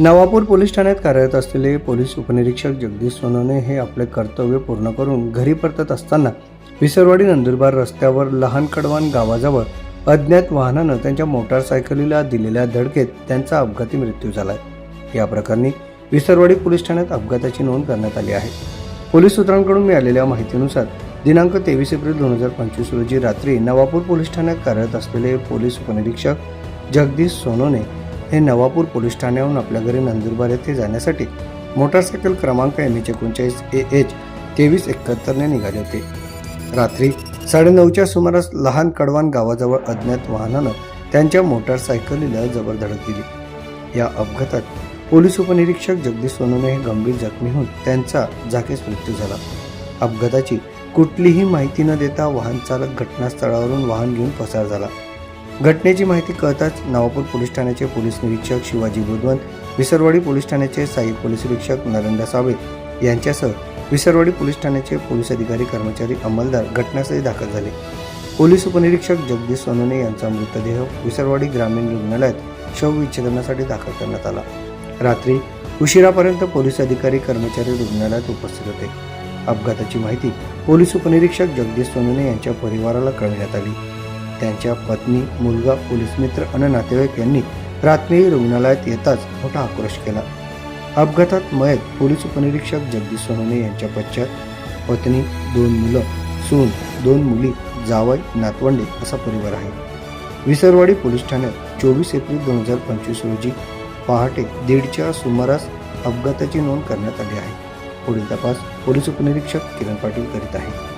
Navapur police ठाण्यात कार्यरत असलेले पोलीस उपनिरीक्षक जगदीश सोनवणे हे आपले कर्तव्य पूर्ण करून घरी परतत असताना विसरवाडी नंदुरबार रस्त्यावर लहान कडवान गावाजवळ अज्ञात वाहनानं त्यांच्या मोटारसायकलीला दिलेल्या धडकेत त्यांचा अपघाती मृत्यू झालाय. या प्रकरणी विसरवाडी पोलीस ठाण्यात अपघाताची नोंद करण्यात आली आहे. पोलीस सूत्रांकडून मिळालेल्या माहितीनुसार दिनांक तेवीस एप्रिल दोन हजार पंचवीस रोजी रात्री नवापूर पोलीस ठाण्यात कार्यरत असलेले पोलीस उपनिरीक्षक जगदीश सोनोने हे नवापूर पोलीस ठाण्याहून आपल्या घरी नंदुरबार येथे जाण्यासाठी मोटारसायकल क्रमांक एम एच एकोणचाळीस ए एच तेवीस एकाहत्तरने निघाले होते. रात्री साडेनऊच्या सुमारास लहान कडवान गावाजवळ अज्ञात वाहनानं त्यांच्या मोटारसायकलीला जबर धडक दिली. या अपघातात पोलीस उपनिरीक्षक जगदीश सोनूने हे गंभीर जखमी होऊन त्यांचा जागीच मृत्यू झाला. अपघाताची कुठलीही माहिती न देता वाहन चालक घटनास्थळावरून वाहन घेऊन पसार झाला. घटनेची माहिती कळताच नवापूर पोलीस ठाण्याचे पोलीस निरीक्षक शिवाजी बुधवंत विसरवाडी पोलीस ठाण्याचे सहाय्यक पोलीस निरीक्षक नरेंद्र सावे यांच्यासह विसरवाडी पोलीस ठाण्याचे पोलीस अधिकारी कर्मचारी अंमलदार घटनास्थळी दाखल झाले. पोलीस उपनिरीक्षक जगदीश सोनोने यांचा मृतदेह विसरवाडी ग्रामीण रुग्णालयात शवविच्छेदनासाठी दाखल करण्यात आला. रात्री उशिरापर्यंत पोलीस अधिकारी कर्मचारी रुग्णालयात उपस्थित होते. अपघाताची माहिती पोलीस उपनिरीक्षक जगदीश सोनोने यांच्या परिवाराला कळविण्यात आली. त्यांच्या पत्नी मुलगा पोलीस मित्र आणि नातेवाईक यांनी रात्री रुग्णालयात येताच मोठा आक्रोश केला. अपघातात मयत पोलीस उपनिरीक्षक जगदीश सोनवणे यांच्या पश्चात पत्नी दोन मुलं सून दोन मुली जावई नातवंडे असा परिवार आहे. विसरवाडी पोलीस ठाण्यात चोवीस एप्रिल दोन हजार पंचवीस रोजी पहाटे दीडच्या सुमारास अपघाताची नोंद करण्यात आली आहे. पुढील तपास पोलीस उपनिरीक्षक किरण पाटील करीत आहे